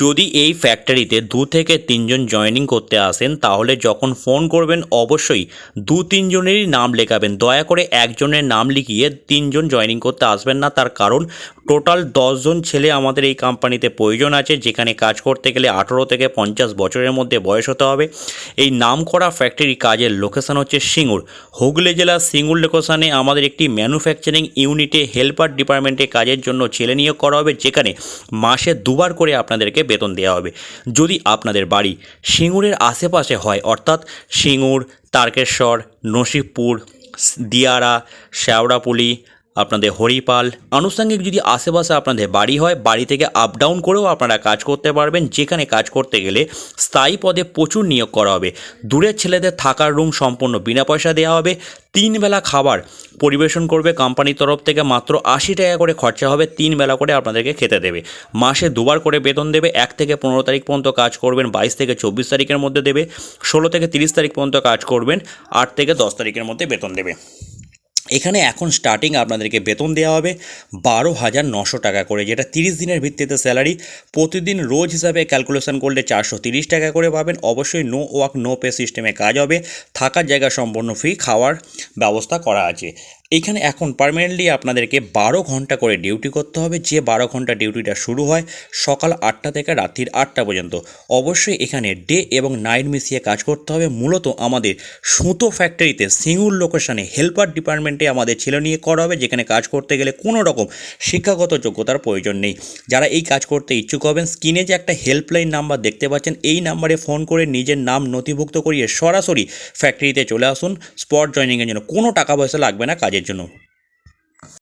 যদি এই ফ্যাক্টরিতে দু থেকে তিনজন জয়েনিং করতে আসেন, তাহলে যখন ফোন করবেন, অবশ্যই দু তিনজনেরই নাম লেখাবেন। দয়া করে একজনের নাম লিখিয়ে তিনজন জয়েনিং করতে আসবেন না। তার কারণ টোটাল দশজন ছেলে আমাদের এই কোম্পানিতে প্রয়োজন আছে, যেখানে কাজ করতে গেলে আঠেরো থেকে পঞ্চাশ বছরের মধ্যে বয়স হতে হবে। এই নাম করা ফ্যাক্টরি কাজের লোকেশান হচ্ছে সিঙ্গুর। হুগলি জেলার সিঙ্গুর লোকেশানে আমাদের একটি ম্যানুফ্যাকচারিং ইউনিটে হেল্পার ডিপার্টমেন্টে কাজের জন্য ছেলে নিয়োগ করা হবে, যেখানে মাসে দুবার করে আপনাদেরকে বেতন দেওয়া হবে। যদি আপনাদের বাড়ি সিঙ্গুরের আশেপাশে হয়, অর্থাৎ সিঙ্গুর, তারকেশ্বর, নসিবপুর, দিয়ারা শেওড়াপুলি আপনাদের হরিপাল। আনুষঙ্গিক যদি আশেপাশে আপনাদের বাড়ি হয়, বাড়ি থেকে আপ ডাউন করেও আপনারা কাজ করতে পারবেন। যেখানে কাজ করতে গেলে স্থায়ী পদে প্রচুর নিয়োগ করা হবে। দূরের ছেলেদের থাকার রুম সম্পূর্ণ বিনা পয়সা দেওয়া হবে। তিন বেলা খাবার পরিবেশন করবে কোম্পানির তরফ থেকে মাত্র আশি টাকা করে খরচা হবে। তিন বেলা করে আপনাদেরকে খেতে দেবে। মাসে দুবার করে বেতন দেবে। এক থেকে পনেরো তারিখ পর্যন্ত কাজ করবেন। বাইশ থেকে চব্বিশ তারিখের মধ্যে দেবে। ষোলো থেকে তিরিশ তারিখ পর্যন্ত কাজ করবেন। আট থেকে দশ তারিখের মধ্যে বেতন দেবে। এখানে এখন স্টার্টিং আপনাদেরকে বেতন দেওয়া হবে বারো হাজার নশো টাকা করে, যেটা তিরিশ দিনের ভিত্তিতে স্যালারি প্রতিদিন রোজ হিসাবে ক্যালকুলেশন করলে চারশো তিরিশ টাকা করে পাবেন। অবশ্যই নো ওয়াক নো পে সিস্টেমে কাজ হবে, থাকার জায়গা সম্পূর্ণ ফ্রি খাওয়ার ব্যবস্থা করা আছে। এইখানে এখন পার্মানেন্টলি আপনাদেরকে বারো ঘণ্টা করে ডিউটি করতে হবে। যে বারো ঘণ্টা ডিউটিটা শুরু হয়, সকাল আটটা থেকে রাত্রির আটটা পর্যন্ত। অবশ্যই এখানে ডে এবং নাইট মিশিয়ে কাজ করতে হবে। মূলত আমাদের সুতো ফ্যাক্টরিতে সিঙ্গুর লোকেশনে হেল্পার ডিপার্টমেন্টে আমাদের ছেলে নিয়ে করা হবে, যেখানে কাজ করতে গেলে কোনো রকম শিক্ষাগত যোগ্যতার প্রয়োজন নেই। যারা এই কাজ করতে ইচ্ছুক হবেন স্ক্রিনে যে একটা হেল্পলাইন নাম্বার দেখতে পাচ্ছেন, এই নাম্বারে ফোন করে নিজের নাম নথিভুক্ত করিয়ে সরাসরি ফ্যাক্টরিতে চলে আসুন। স্পট জয়নিংয়ের জন্য কোনো টাকা পয়সা লাগবে না কাজের জন্য